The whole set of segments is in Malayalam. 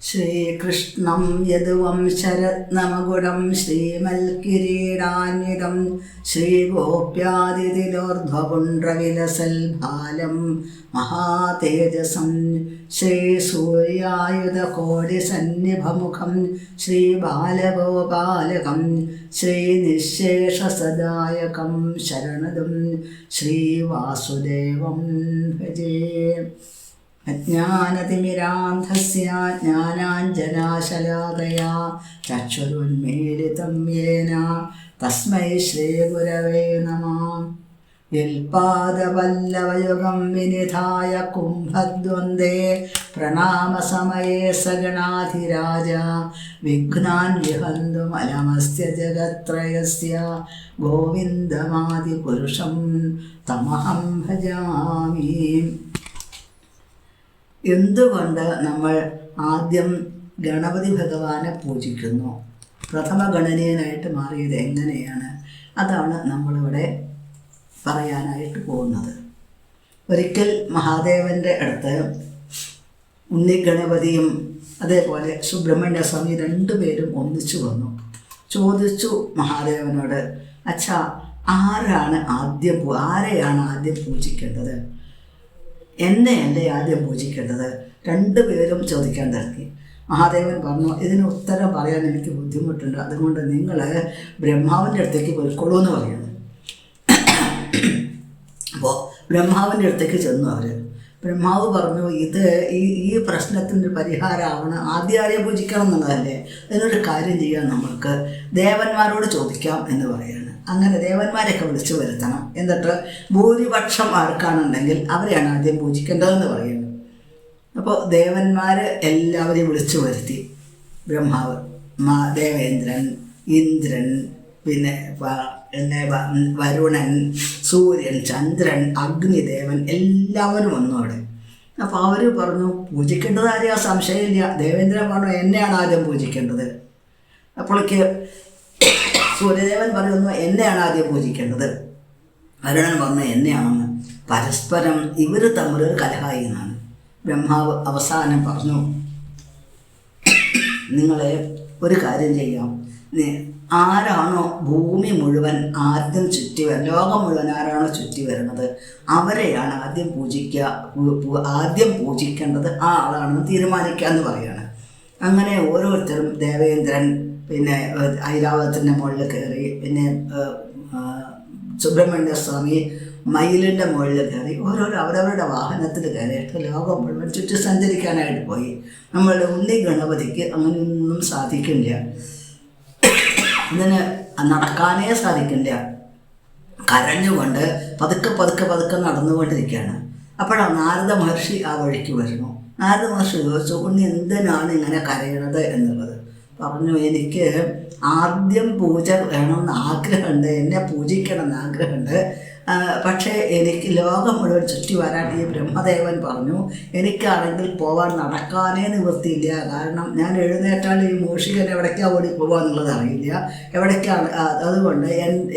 ശ്രീകൃഷ്ണം യദുവംശരത്നമകുടം ശ്രീമൽക്കിരീടാന്വിതം ശ്രീഗോപ്യാദിതിലോർധ്വപുണ്ഡ്രവിലസൽ ബാലം മഹാതേജസം ശ്രീസൂര്യായുധകോടിസന്നിഭമുഖം ശ്രീബാലഗോപാലകം ശ്രീനിശേഷസദായകം ശരണദം ശ്രീവാസുദേവം ഭജേ. അജ്ഞാനതിമിരാന്ധസ്യ ജ്ഞാനാഞ്ജനാശലാകയാ ചക്ഷുരുന്മീലിതം യേന തസ്മൈ ശ്രീഗുരവേ നമ. യൽപാദവല്ലവയുഗം വിനിധായ കുംഭദ്വന്ദ്വേ പ്രണാമസമയേ സഗണാധിരാജ. വിഘ്നാൻ വിഹന്തുമലമസ്യ ജഗത്രയസ്യ. ഗോവിന്ദമാദിപുരുഷം തമഹം ഭജാമി. എന്തുകൊണ്ട് നമ്മൾ ആദ്യം ഗണപതി ഭഗവാനെ പൂജിക്കുന്നു? പ്രഥമ ഗണനീയനായിട്ട് മാറിയത് എങ്ങനെയാണ്? അതാണ് നമ്മളിവിടെ പറയാനായിട്ട് പോകുന്നത്. ഒരിക്കൽ മഹാദേവന്റെ അടുത്ത് ഉണ്ണിഗണപതിയും അതേപോലെ സുബ്രഹ്മണ്യ സ്വാമി രണ്ടുപേരും ഒന്നിച്ചു വന്നു. ചോദിച്ചു മഹാദേവനോട് അച്ഛാ ആരാണ് ആദ്യം ആരെയാണ് ആദ്യം പൂജിക്കേണ്ടത്? എന്നെയല്ലേ ആദ്യം പൂജിക്കേണ്ടത്? രണ്ടുപേരും ചോദിക്കാൻ തുടങ്ങി. മഹാദേവൻ പറഞ്ഞു ഇതിന് ഉത്തരം പറയാൻ എനിക്ക് ബുദ്ധിമുട്ടുണ്ട്. അതുകൊണ്ട് നിങ്ങൾ ബ്രഹ്മാവിന്റെ അടുത്തേക്ക് പോയിക്കോളൂ എന്ന് പറയുന്നു. അപ്പോൾ ബ്രഹ്മാവിന്റെ അടുത്തേക്ക് ചെന്നു അവർ ബ്രഹ്മാവ് പറഞ്ഞു ഇത് ഈ ഈ പ്രശ്നത്തിന്റെ പരിഹാരമാവണം ആദ്യാരെ പൂജിക്കണം എന്നുള്ളതല്ലേ? അതിനൊരു കാര്യം ചെയ്യാൻ നമ്മൾക്ക്. ദേവന്മാരോട് ചോദിക്കാം എന്ന് പറയാണ്. അങ്ങനെ ദേവന്മാരെയൊക്കെ വിളിച്ചു വരുത്തണം. എന്നിട്ട് ഭൂരിപക്ഷം ആർക്കാണുണ്ടെങ്കിൽ അവരെയാണ് ആദ്യം പൂജിക്കേണ്ടതെന്ന് പറയുന്നത്. അപ്പോൾ ദേവന്മാർ എല്ലാവരെയും വിളിച്ചു വരുത്തി. ബ്രഹ്മാവ് മാ ദേവേന്ദ്രൻ ഇന്ദ്രൻ പിന്നെ പിന്നെ വരുണൻ സൂര്യൻ ചന്ദ്രൻ അഗ്നിദേവൻ എല്ലാവരും വന്നു അവിടെ. അപ്പോൾ അവർ പറഞ്ഞു പൂജിക്കേണ്ടത് ആരെയാ? സംശയമില്ല. ദേവേന്ദ്രൻ പറഞ്ഞു എന്നെയാണ് ആദ്യം പൂജിക്കേണ്ടത്. അപ്പോഴേക്ക് സൂര്യദേവൻ പറയുന്നു എന്നെയാണ് ആദ്യം പൂജിക്കേണ്ടത്? വരുണൻ പറഞ്ഞു എന്നെയാണെന്ന്. പരസ്പരം ഇവർ തമ്മിലൊരു കലഹായി എന്നാണ് ബ്രഹ്മാവ് അവസാനം പറഞ്ഞു നിങ്ങളെ ഒരു കാര്യം ചെയ്യാം. ആരാണോ ഭൂമി മുഴുവൻ ആദ്യം ചുറ്റി ലോകം മുഴുവൻ ആരാണോ ചുറ്റി വരുന്നത് അവരെയാണ് ആദ്യം പൂജിക്കുക ആദ്യം പൂജിക്കേണ്ടത് ആ ആളാണെന്ന് തീരുമാനിക്കുക എന്ന് പറയുകയാണ് അങ്ങനെ ഓരോരുത്തരും ദേവേന്ദ്രൻ പിന്നെ ഐരാവതത്തിന്റെ മുകളിൽ കയറി പിന്നെ സുബ്രഹ്മണ്യ സ്വാമി മയിലിന്റെ മുകളിൽ കയറി ഓരോരോ അവരവരുടെ വാഹനത്തിൽ കയറിയിട്ട് ലോകം മുഴുവൻ ചുറ്റി സഞ്ചരിക്കാനായിട്ട് പോയി. നമ്മളുടെ ഉണ്ണി ഗണപതിക്ക് അങ്ങനെയൊന്നും സാധിക്കില്ല. ഇതിന് നടക്കാനേ സാധിക്കില്ല. കരഞ്ഞുകൊണ്ട് പതുക്കെ പതുക്കെ പതുക്കെ നടന്നുകൊണ്ടിരിക്കുകയാണ്. അപ്പോഴാണ് നാരദ മഹർഷി ആ വഴിക്ക് വരുന്നു. നാരദ മഹർഷി ചോദിച്ചു ഉണ്ണി എന്തിനാണ് ഇങ്ങനെ കരയണത്? എന്നുള്ളത്. പറഞ്ഞു എനിക്ക് ആദ്യം പൂജ വേണമെന്ന് ആഗ്രഹമുണ്ട് എന്നെ പൂജിക്കണം എന്ന് ആഗ്രഹമുണ്ട്. പക്ഷേ എനിക്ക് ലോകം മുഴുവൻ ചുറ്റി വരാൻ ഈ ബ്രഹ്മദേവൻ പറഞ്ഞു എനിക്കാണെങ്കിൽ പോവാൻ നടക്കാനേ നിവൃത്തിയില്ല. കാരണം ഞാൻ എഴുന്നേറ്റാൽ ഈ മൂഷികൻ എവിടേക്കാണ് ഓടി പോവാന്നുള്ളത് അറിയില്ല. എവിടേക്കാണ്? അതുകൊണ്ട്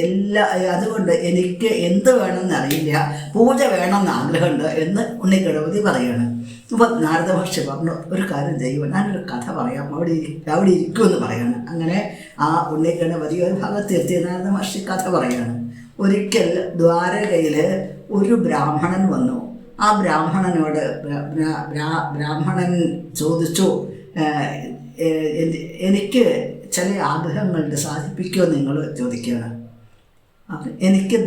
എല്ലാ അതുകൊണ്ട് എനിക്ക് എന്ത് വേണമെന്ന് അറിയില്ല. പൂജ വേണമെന്ന് ആഗ്രഹമുണ്ട് എന്ന് ഉണ്ണി ഗണപതി പറയാണ്. അപ്പോൾ നാരദ ഭാഷ പറഞ്ഞു ഒരു കാര്യം ചെയ്യുമോ ഞാനൊരു കഥ പറയാം അവിടെ അവിടെ ഇരിക്കുമെന്ന് പറയാണ്. അങ്ങനെ ആ ഉള്ളിക്കണ ഗണപതി ഒരു ഭാഗത്തെത്തിയ നാരദ മഹർഷി കഥ പറയാണ്. ഒരിക്കൽ ദ്വാരകയിൽ ഒരു ബ്രാഹ്മണൻ വന്നു. ആ ബ്രാഹ്മണനോട് ബ്രാ- ബ്രാ- ബ്രാ- ബ്രാഹ്മണൻ ചോദിച്ചു "ഏഹ്, ഏഹ്, എനി- എനിക്ക് ചില ആഗ്രഹങ്ങളുണ്ട് സാധിപ്പിക്കുമോ? നിങ്ങൾ ചോദിക്കുകയാണ്. എനിക്ക്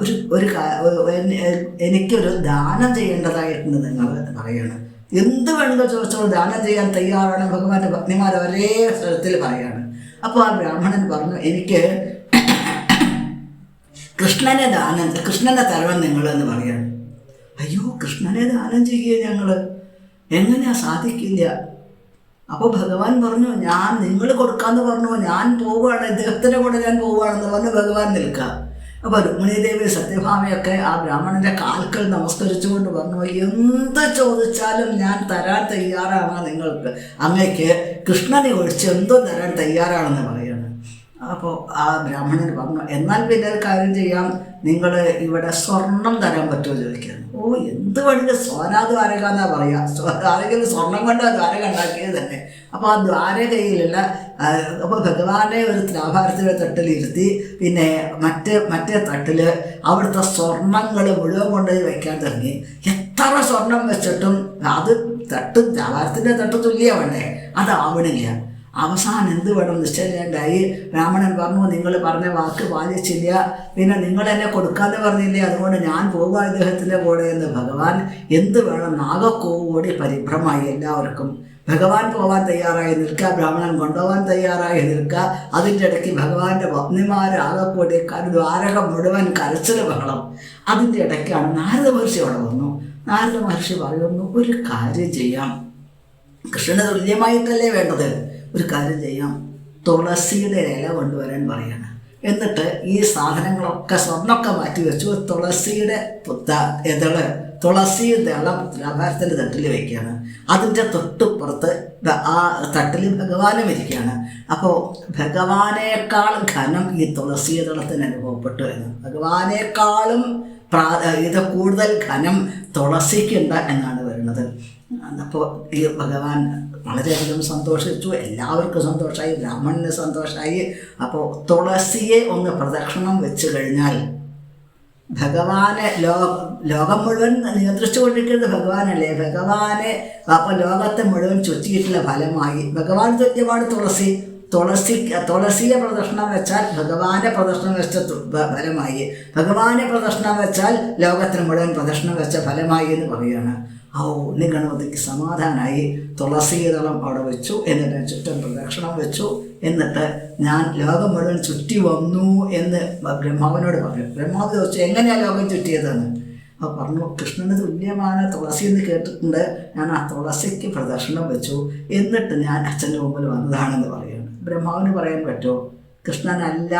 ഒരു ഒരു എനിക്കൊരു ദാനം ചെയ്യേണ്ടതായിട്ടുണ്ട് നിങ്ങൾ പറയാണ്. എന്ത് വേണമെന്ന് ചോദിച്ചോ ദാനം ചെയ്യാൻ തയ്യാറാണ് ഭഗവാന്റെ ഭക്തിമാർ ഒരേ സ്ഥലത്തിൽ പറയാണ്. അപ്പോൾ ആ ബ്രാഹ്മണൻ പറഞ്ഞു എനിക്ക് കൃഷ്ണനെ ദാനം കൃഷ്ണനെ തരണം നിങ്ങളെന്ന് പറയാണ്. അയ്യോ കൃഷ്ണനെ ദാനം ചെയ്യുക ഞങ്ങൾ എങ്ങനെയാ സാധിക്കില്ല? അപ്പോൾ ഭഗവാൻ പറഞ്ഞു ഞാൻ നിങ്ങൾ കൊടുക്കാന്ന് പറഞ്ഞു ഞാൻ പോവുകയാണ് ഇദ്ദേഹത്തിന്റെ കൂടെ ഞാൻ പോവുകയാണെന്ന് പറഞ്ഞ് ഭഗവാൻ നിൽക്കുക. അപ്പോൾ രുക്മിണീദേവി സത്യഭാമയൊക്കെ ആ ബ്രാഹ്മണന്റെ കാൽക്കൽ നമസ്കരിച്ചുകൊണ്ട് പറഞ്ഞു എന്ത് ചോദിച്ചാലും ഞാൻ തരാൻ തയ്യാറാണ് നിങ്ങൾക്ക്. അങ്ങേക്ക് കൃഷ്ണനെ ഒഴിച്ച് എന്തും തരാൻ തയ്യാറാണെന്ന് പറയുന്നത് അപ്പോൾ ആ ബ്രാഹ്മണൻ പറഞ്ഞു എന്നാൽ പിന്നെ ഒരു കാര്യം ചെയ്യാം. നിങ്ങൾ ഇവിടെ സ്വർണം തരാൻ പറ്റുമോ ചോദിക്കാൻ? ഓ എന്ത് വേണമെങ്കിൽ സോനാദ്വാരക എന്നാ പറയാ. സ്വാരക സ്വർണം കൊണ്ട് ദ്വാരക ഉണ്ടാക്കിയത് തന്നെ. അപ്പോൾ ആ ദ്വാരകയിലുള്ള അപ്പോൾ ഭഗവാനെ ഒരു ത്രാഭാരത്തിലെ തട്ടിലിരുത്തി പിന്നെ മറ്റേ മറ്റേ തട്ടിൽ അവിടുത്തെ സ്വർണങ്ങൾ മുഴുവൻ കൊണ്ടുപോയി വയ്ക്കാൻ തുടങ്ങി. എത്ര സ്വർണം വെച്ചിട്ടും അത് തട്ട് ത്രാഭാരത്തിന്റെ തട്ട് അത് അതാവണില്ല അവസാനം എന്ത് വേണം നിശ്ചയിക്കേണ്ടായി ബ്രാഹ്മണൻ പറഞ്ഞു നിങ്ങൾ പറഞ്ഞ വാക്ക് പാലിച്ചില്ല പിന്നെ നിങ്ങൾ എന്നെ കൊടുക്കാന്ന് പറഞ്ഞില്ലേ? അതുകൊണ്ട് ഞാൻ പോകുക ഇദ്ദേഹത്തിന്റെ കൂടെ എന്ന് ഭഗവാൻ എന്ത് വേണം? നാഗക്കോടി പരിഭ്രമായി എല്ലാവർക്കും. ഭഗവാൻ പോകാൻ തയ്യാറായി നിൽക്കുക ബ്രാഹ്മണൻ കൊണ്ടുപോകാൻ തയ്യാറായി നിൽക്കുക അതിന്റെ ഇടയ്ക്ക് ഭഗവാന്റെ പത്നിമാരെ ആകെക്കൂടി കരു ദ്വാരകം മുഴുവൻ കരച്ചിൽ ബഹളം. അതിന്റെ ഇടയ്ക്കാണ് നാരദ മഹർഷി അവിടെ വന്നു. നാരദ മഹർഷി പറയുന്നു ഒരു കാര്യം ചെയ്യാം. കൃഷ്ണന് തുല്യമായിട്ടല്ലേ വേണ്ടത്? ഒരു കാര്യം ചെയ്യാം. തുളസിയുടെ ഇല കൊണ്ടുവരാൻ പറയണം. എന്നിട്ട് ഈ സാധനങ്ങളൊക്കെ സ്വർണമൊക്കെ മാറ്റി വെച്ചു. തുളസിയുടെ പുത്ത ഇതൾ തുളസി ദളം ലാഭാരത്തിന്റെ തട്ടിൽ വയ്ക്കുകയാണ് അതിന്റെ തൊട്ടുപുറത്ത് ആ തട്ടിൽ ഭഗവാനും ഇരിക്കുകയാണ്. അപ്പോൾ ഭഗവാനേക്കാൾ ഘനം ഈ തുളസി ദളത്തിന് അനുഭവപ്പെട്ടു എന്ന്. ഭഗവാനേക്കാളും പ്രാ ഇത് കൂടുതൽ ഘനം തുളസിക്കുണ്ട് എന്നാണ് വരുന്നത് അപ്പോൾ ഈ ഭഗവാൻ വളരെയധികം സന്തോഷിച്ചു. എല്ലാവർക്കും സന്തോഷമായി ബ്രാഹ്മണന് സന്തോഷമായി അപ്പോൾ തുളസിയെ ഒന്ന് പ്രദക്ഷിണം വെച്ച് കഴിഞ്ഞാൽ ഭഗവാനെ ലോ ലോകം മുഴുവൻ നിയന്ത്രിച്ചു കൊണ്ടിരിക്കുന്നത് ഭഗവാനല്ലേ? ഭഗവാനെ അപ്പോൾ ലോകത്തെ മുഴുവൻ ചുറ്റിയിട്ടുള്ള ഫലമായി ഭഗവാൻ തുല്യമാണ് തുളസി. തുളസി തുളസിയെ പ്രദർശനം വെച്ചാൽ ഭഗവാനെ പ്രദർശനം വെച്ച ഫലമായി. ഭഗവാനെ പ്രദർശനം വെച്ചാൽ ലോകത്തിന് മുഴുവൻ പ്രദർശനം വെച്ച ഫലമായി എന്ന് പറയുകയാണ്. ഓ ഉണ്ണി ഗണപതിക്ക് സമാധാനമായി തുളസീതളം അവിടെ വെച്ചു എന്നിട്ട് ചുറ്റും പ്രദക്ഷിണം വെച്ചു എന്നിട്ട് ഞാൻ ലോകം മുഴുവൻ ചുറ്റി വന്നു എന്ന് ബ്രഹ്മാവിനോട് പറഞ്ഞു. ബ്രഹ്മാവ് ചോദിച്ചു എങ്ങനെയാണ് ലോകം ചുറ്റിയതെന്ന്? അപ്പോൾ പറഞ്ഞു കൃഷ്ണന് തുല്യമാണ് തുളസി എന്ന് കേട്ടിട്ടുണ്ട്. ഞാൻ ആ തുളസിക്ക് പ്രദക്ഷിണം വെച്ചു എന്നിട്ട് ഞാൻ അച്ഛന്റെ മുമ്പിൽ വന്നതാണെന്ന് പറയുന്നു ബ്രഹ്മാവിന് പറയാൻ പറ്റുമോ കൃഷ്ണനല്ല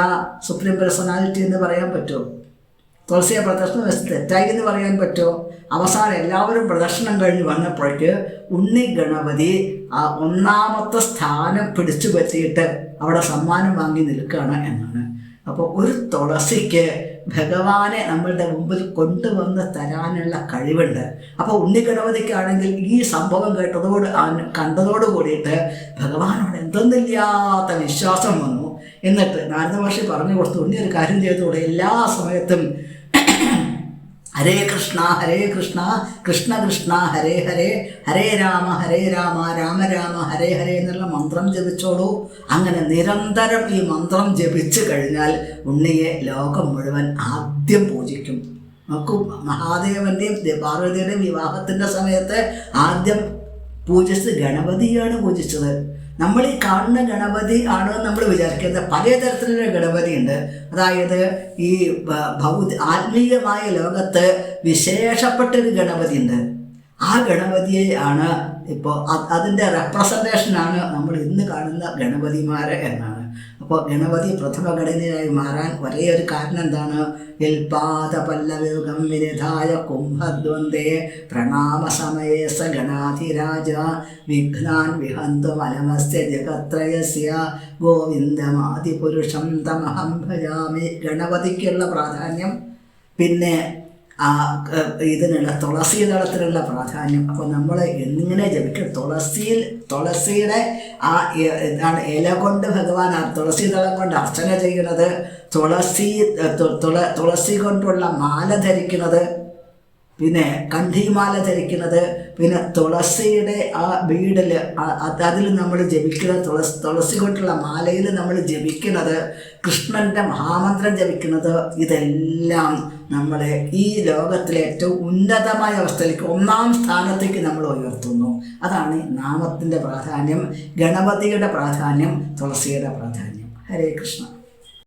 സുപ്രീം പേഴ്സണാലിറ്റി എന്ന് പറയാൻ പറ്റുമോ തുളസിയെ പ്രദക്ഷിണം വെച്ച് തെറ്റായി എന്ന് പറയാൻ പറ്റുമോ അവസാനം എല്ലാവരും പ്രദർശനം കഴിഞ്ഞ് വന്നപ്പോഴേക്ക് ഉണ്ണി ഗണപതി ആ ഒന്നാമത്തെ സ്ഥാനം പിടിച്ചു പറ്റിയിട്ട് അവിടെ സമ്മാനം വാങ്ങി നിൽക്കുകയാണ് എന്നാണ്. അപ്പോൾ ഒരു തുളസിക്ക് ഭഗവാനെ നമ്മളുടെ മുമ്പിൽ കൊണ്ടുവന്ന് തരാനുള്ള കഴിവുണ്ട്. അപ്പോൾ ഉണ്ണി ഗണപതിക്കാണെങ്കിൽ ഈ സംഭവം കേട്ടതോട് കണ്ടതോട് കൂടിയിട്ട് ഭഗവാനോട് എന്തെന്നില്ലാത്ത വിശ്വാസം വന്നു. എന്നിട്ട് നാരദ മഹർഷി പറഞ്ഞു കൊടുത്തു ഉണ്ണി ഒരു കാര്യം ചെയ്തുകൂടെ എല്ലാ സമയത്തും ഹരേ കൃഷ്ണ ഹരേ കൃഷ്ണ കൃഷ്ണ കൃഷ്ണ ഹരേ ഹരേ ഹരേ രാമ ഹരേ രാമ രാമ രാമ ഹരേ ഹരേ എന്നുള്ള മന്ത്രം ജപിച്ചോളൂ. അങ്ങനെ നിരന്തരം ഈ മന്ത്രം ജപിച്ചു കഴിഞ്ഞാൽ ഉണ്ണിയെ ലോകം മുഴുവൻ ആദ്യം പൂജിക്കും. നോക്കൂ മഹാദേവന്റെയും പാർവതിയുടെയും വിവാഹത്തിന്റെ സമയത്ത് ആദ്യം പൂജിച്ചത് ഗണപതിയാണ് പൂജിച്ചത്. നമ്മൾ ഈ കാണുന്ന ഗണപതി ആണ് നമ്മൾ വിചാരിക്കുന്നത് പല തരത്തിലുള്ള ഗണപതി ഉണ്ട്. അതായത് ഈ ഭൗതി ആത്മീയമായ ലോകത്ത് വിശേഷപ്പെട്ടൊരു ഗണപതി ഉണ്ട്. ആ ഗണപതിയെ ആണ് ഇപ്പോൾ അതിന്റെ റെപ്രസെന്റേഷനാണ് നമ്മൾ ഇന്ന് കാണുന്ന ഗണപതിമാരെ എന്നാണ്. അപ്പോൾ ഗണപതി പ്രഥമ ഘടനയായി മാറാൻ ഒരേ ഒരു കാരണം എന്താണ് യൽപാദ പല്ലവ്യൂഹം വിനിധായ കുംഭദ്വന്ദ്വേ പ്രണാമ സമയേ സ ഗണാധിരാജ വിഘ്നാൻ വിഹന്തു മലമസ്യ ജഗത്രയസ്യ ഗോവിന്ദമാതിപുരുഷം തമഹം ഭജാമി. ഗണപതിക്കുള്ള പ്രാധാന്യം പിന്നെ ആ ഇതിനുള്ള തുളസി ദളത്തിനുള്ള പ്രാധാന്യം. അപ്പോൾ നമ്മൾ എങ്ങനെ ജപിക്കും തുളസിയിൽ തുളസിയുടെ ആ ഇതാണ് ഇല കൊണ്ട് ഭഗവാൻ ആ തുളസി ദളം കൊണ്ട് അർച്ചന ചെയ്യുന്നത്. തുളസി തുള തുളസി കൊണ്ടുള്ള മാല ധരിക്കുന്നത്. പിന്നെ കണ്ഠിമാല ധരിക്കുന്നത്. പിന്നെ തുളസിയുടെ ആ വീടിൽ അതിൽ നമ്മൾ ജപിക്കുന്ന തുളസി തുളസി കൊണ്ടുള്ള മാലയിൽ നമ്മൾ ജപിക്കുന്നത് കൃഷ്ണന്റെ മഹാമന്ത്രം ജപിക്കുന്നത് ഇതെല്ലാം നമ്മളെ ഈ ലോകത്തിലെ ഏറ്റവും ഉന്നതമായ അവസ്ഥയിലേക്ക് ഒന്നാം സ്ഥാനത്തേക്ക് നമ്മൾ ഉയർത്തുന്നു. അതാണ് നാമത്തിന്റെ പ്രാധാന്യം ഗണപതിയുടെ പ്രാധാന്യം തുളസിയുടെ പ്രാധാന്യം. ഹരേ കൃഷ്ണ.